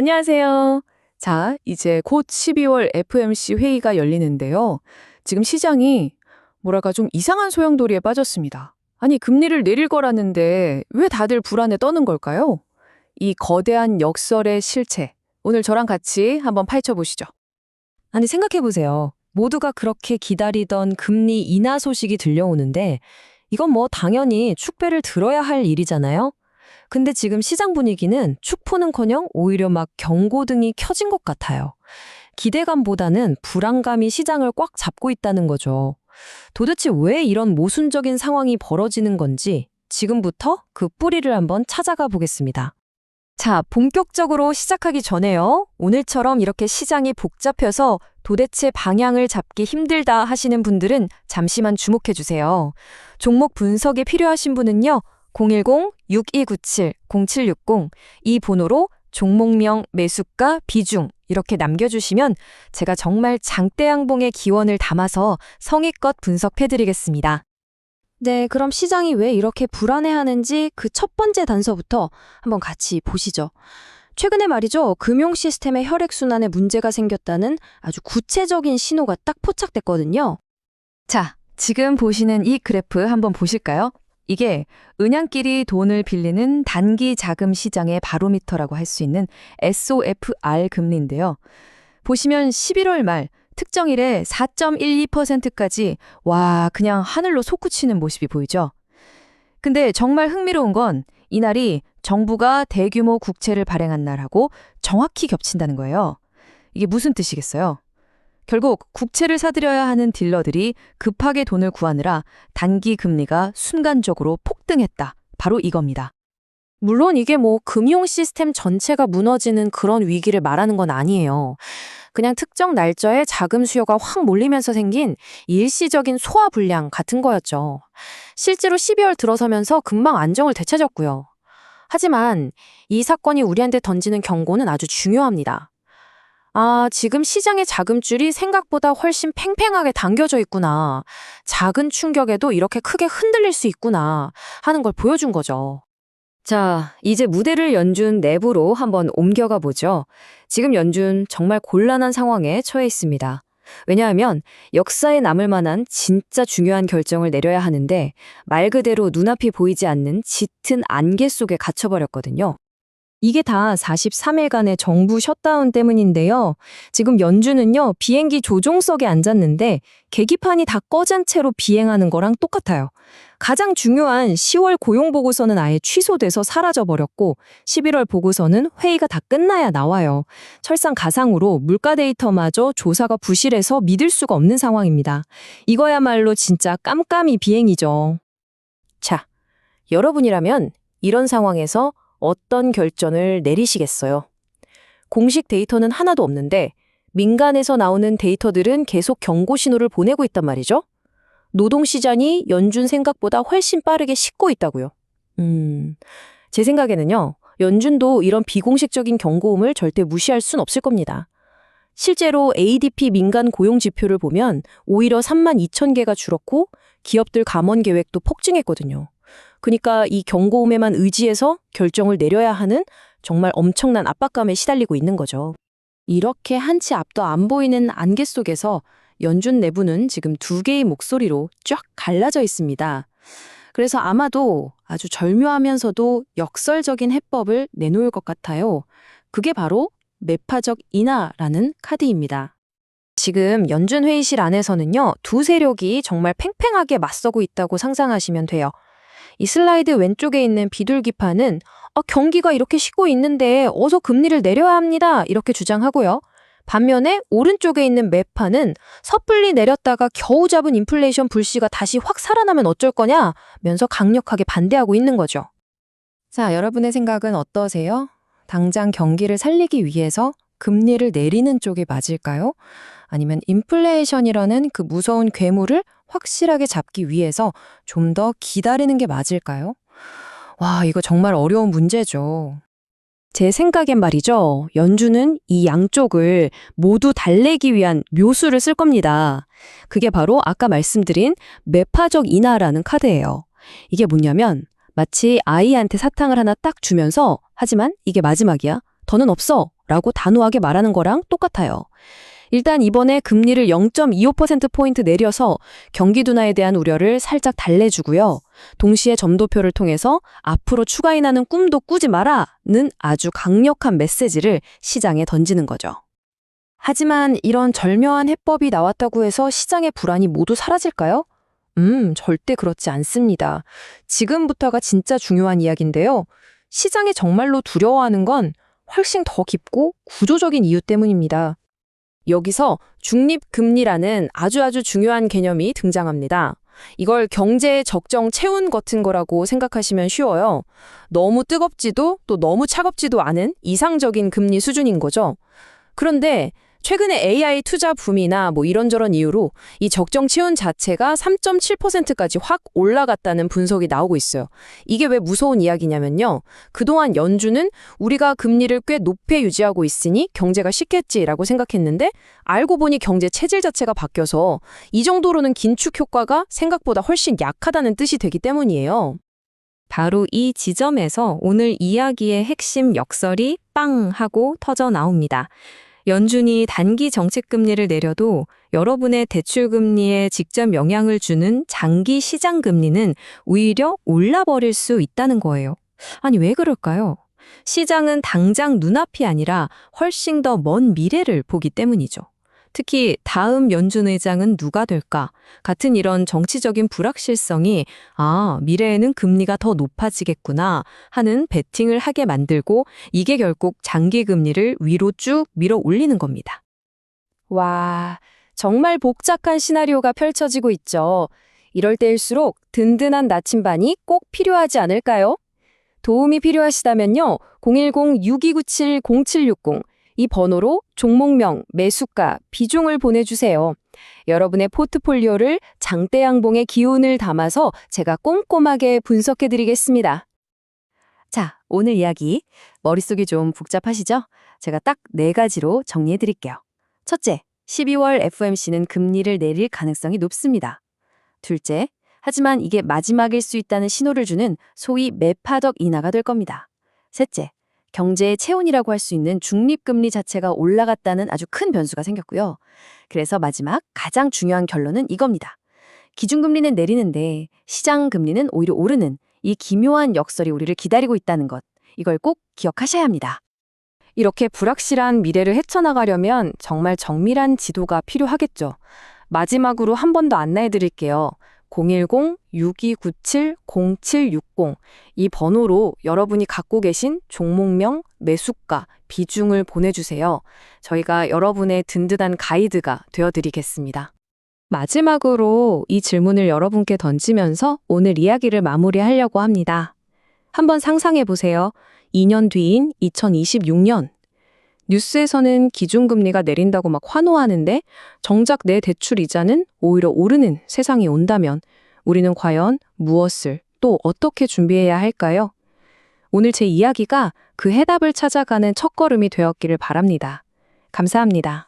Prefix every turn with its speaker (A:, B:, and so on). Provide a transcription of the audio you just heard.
A: 안녕하세요. 자, 이제 곧 12월 FMC 회의가 열리는데요. 지금 시장이 뭐랄까 좀 이상한 소용돌이에 빠졌습니다. 아니, 금리를 내릴 거라는데 왜 다들 불안에 떠는 걸까요? 이 거대한 역설의 실체. 오늘 저랑 같이 한번 파헤쳐 보시죠.
B: 아니 생각해 보세요. 모두가 그렇게 기다리던 금리 인하 소식이 들려오는데 이건 뭐 당연히 축배를 들어야 할 일이잖아요. 근데 지금 시장 분위기는 축포는커녕 오히려 막 경고등이 켜진 것 같아요. 기대감보다는 불안감이 시장을 꽉 잡고 있다는 거죠. 도대체 왜 이런 모순적인 상황이 벌어지는 건지 지금부터 그 뿌리를 한번 찾아가 보겠습니다. 자, 본격적으로 시작하기 전에요. 오늘처럼 이렇게 시장이 복잡해서 도대체 방향을 잡기 힘들다 하시는 분들은 잠시만 주목해 주세요. 종목 분석이 필요하신 분은요. 010-6297-0760 이 번호로 종목명, 매수가, 비중 이렇게 남겨주시면 제가 정말 장대양봉의 기원을 담아서 성의껏 분석해드리겠습니다. 네, 그럼 시장이 왜 이렇게 불안해하는지 그 첫 번째 단서부터 한번 같이 보시죠. 최근에 말이죠, 금융 시스템의 혈액순환에 문제가 생겼다는 아주 구체적인 신호가 딱 포착됐거든요.
A: 자, 지금 보시는 이 그래프 한번 보실까요? 이게 은행끼리 돈을 빌리는 단기 자금 시장의 바로미터라고 할 수 있는 SOFR 금리인데요. 보시면 11월 말 특정일에 4.12%까지 와, 그냥 하늘로 솟구치는 모습이 보이죠. 근데 정말 흥미로운 건 이날이 정부가 대규모 국채를 발행한 날하고 정확히 겹친다는 거예요. 이게 무슨 뜻이겠어요? 결국 국채를 사들여야 하는 딜러들이 급하게 돈을 구하느라 단기 금리가 순간적으로 폭등했다. 바로 이겁니다.
B: 물론 이게 뭐 금융 시스템 전체가 무너지는 그런 위기를 말하는 건 아니에요. 그냥 특정 날짜에 자금 수요가 확 몰리면서 생긴 일시적인 소화 불량 같은 거였죠. 실제로 12월 들어서면서 금방 안정을 되찾았고요. 하지만 이 사건이 우리한테 던지는 경고는 아주 중요합니다. 아, 지금 시장의 자금줄이 생각보다 훨씬 팽팽하게 당겨져 있구나. 작은 충격에도 이렇게 크게 흔들릴 수 있구나. 하는 걸 보여준 거죠. 자, 이제 무대를 연준 내부로 한번 옮겨가 보죠. 지금 연준 정말 곤란한 상황에 처해 있습니다. 왜냐하면 역사에 남을 만한 진짜 중요한 결정을 내려야 하는데 말 그대로 눈앞이 보이지 않는 짙은 안개 속에 갇혀버렸거든요. 이게 다 43일간의 정부 셧다운 때문인데요. 지금 연준은요, 비행기 조종석에 앉았는데 계기판이 다 꺼진 채로 비행하는 거랑 똑같아요. 가장 중요한 10월 고용 보고서는 아예 취소돼서 사라져 버렸고 11월 보고서는 회의가 다 끝나야 나와요. 철상 가상으로 물가 데이터마저 조사가 부실해서 믿을 수가 없는 상황입니다. 이거야말로 진짜 깜깜이 비행이죠. 자, 여러분이라면 이런 상황에서 어떤 결정을 내리시겠어요? 공식 데이터는 하나도 없는데 민간에서 나오는 데이터들은 계속 경고 신호를 보내고 있단 말이죠. 노동시장이 연준 생각보다 훨씬 빠르게 식고 있다고요. 음, 제 생각에는요, 연준도 이런 비공식적인 경고음을 절대 무시할 순 없을 겁니다. 실제로 ADP 민간 고용 지표를 보면 오히려 3만 2천 개가 줄었고 기업들 감원 계획도 폭증했거든요. 그러니까 이 경고음에만 의지해서 결정을 내려야 하는 정말 엄청난 압박감에 시달리고 있는 거죠. 이렇게 한 치 앞도 안 보이는 안개 속에서 연준 내부는 지금 두 개의 목소리로 쫙 갈라져 있습니다. 그래서 아마도 아주 절묘하면서도 역설적인 해법을 내놓을 것 같아요. 그게 바로 매파적 인하라는 카드입니다. 지금 연준 회의실 안에서는요, 두 세력이 정말 팽팽하게 맞서고 있다고 상상하시면 돼요. 이 슬라이드 왼쪽에 있는 비둘기파는 아, 경기가 이렇게 쉬고 있는데 어서 금리를 내려야 합니다. 이렇게 주장하고요. 반면에 오른쪽에 있는 매파는 섣불리 내렸다가 겨우 잡은 인플레이션 불씨가 다시 확 살아나면 어쩔 거냐 면서 강력하게 반대하고 있는 거죠. 자, 여러분의 생각은 어떠세요? 당장 경기를 살리기 위해서 금리를 내리는 쪽이 맞을까요? 아니면 인플레이션이라는 그 무서운 괴물을 확실하게 잡기 위해서 좀 더 기다리는 게 맞을까요? 와, 이거 정말 어려운 문제죠. 제 생각엔 말이죠. 연주는 이 양쪽을 모두 달래기 위한 묘수를 쓸 겁니다. 그게 바로 아까 말씀드린 매파적 인하라는 카드예요. 이게 뭐냐면 마치 아이한테 사탕을 하나 딱 주면서 하지만 이게 마지막이야. 더는 없어. 라고 단호하게 말하는 거랑 똑같아요. 일단 이번에 금리를 0.25%포인트 내려서 경기 둔화에 대한 우려를 살짝 달래주고요. 동시에 점도표를 통해서 앞으로 추가 인하는 꿈도 꾸지 마라는 아주 강력한 메시지를 시장에 던지는 거죠. 하지만 이런 절묘한 해법이 나왔다고 해서 시장의 불안이 모두 사라질까요? 음, 절대 그렇지 않습니다. 지금부터가 진짜 중요한 이야기인데요. 시장이 정말로 두려워하는 건 훨씬 더 깊고 구조적인 이유 때문입니다. 여기서 중립금리라는 아주 아주 중요한 개념이 등장합니다. 이걸 경제의 적정 체온 같은 거라고 생각하시면 쉬워요. 너무 뜨겁지도 또 너무 차갑지도 않은 이상적인 금리 수준인 거죠. 그런데 최근에 AI 투자 붐이나 뭐 이런저런 이유로 이 적정 체온 자체가 3.7%까지 확 올라갔다는 분석이 나오고 있어요. 이게 왜 무서운 이야기냐면요. 그동안 연준은 우리가 금리를 꽤 높게 유지하고 있으니 경제가 쉽겠지라고 생각했는데 알고 보니 경제 체질 자체가 바뀌어서 이 정도로는 긴축 효과가 생각보다 훨씬 약하다는 뜻이 되기 때문이에요. 바로 이 지점에서 오늘 이야기의 핵심 역설이 빵 하고 터져 나옵니다. 연준이 단기 정책 금리를 내려도 여러분의 대출 금리에 직접 영향을 주는 장기 시장 금리는 오히려 올라버릴 수 있다는 거예요. 아니, 왜 그럴까요? 시장은 당장 눈앞이 아니라 훨씬 더 먼 미래를 보기 때문이죠. 특히 다음 연준 의장은 누가 될까? 같은 이런 정치적인 불확실성이 아, 미래에는 금리가 더 높아지겠구나 하는 베팅을 하게 만들고 이게 결국 장기 금리를 위로 쭉 밀어 올리는 겁니다. 와, 정말 복잡한 시나리오가 펼쳐지고 있죠. 이럴 때일수록 든든한 나침반이 꼭 필요하지 않을까요? 도움이 필요하시다면요. 010-6297-0760 이 번호로 종목명, 매수가, 비중을 보내주세요. 여러분의 포트폴리오를 장대양봉의 기운을 담아서 제가 꼼꼼하게 분석해드리겠습니다. 자, 오늘 이야기 머릿속이 좀 복잡하시죠? 제가 딱 네 가지로 정리해드릴게요. 첫째, 12월 FOMC는 금리를 내릴 가능성이 높습니다. 둘째, 하지만 이게 마지막일 수 있다는 신호를 주는 소위 매파적 인하가 될 겁니다. 셋째, 경제의 체온이라고 할 수 있는 중립금리 자체가 올라갔다는 아주 큰 변수가 생겼고요. 그래서 마지막 가장 중요한 결론은 이겁니다. 기준금리는 내리는데 시장금리는 오히려 오르는 이 기묘한 역설이 우리를 기다리고 있다는 것. 이걸 꼭 기억하셔야 합니다. 이렇게 불확실한 미래를 헤쳐나가려면 정말 정밀한 지도가 필요하겠죠. 마지막으로 한 번 더 안내해 드릴게요. 010-6297-0760 이 번호로 여러분이 갖고 계신 종목명, 매수가, 비중을 보내주세요. 저희가 여러분의 든든한 가이드가 되어드리겠습니다. 마지막으로 이 질문을 여러분께 던지면서 오늘 이야기를 마무리하려고 합니다. 한번 상상해 보세요. 2년 뒤인 2026년. 뉴스에서는 기준금리가 내린다고 막 환호하는데 정작 내 대출 이자는 오히려 오르는 세상이 온다면 우리는 과연 무엇을 또 어떻게 준비해야 할까요? 오늘 제 이야기가 그 해답을 찾아가는 첫걸음이 되었기를 바랍니다. 감사합니다.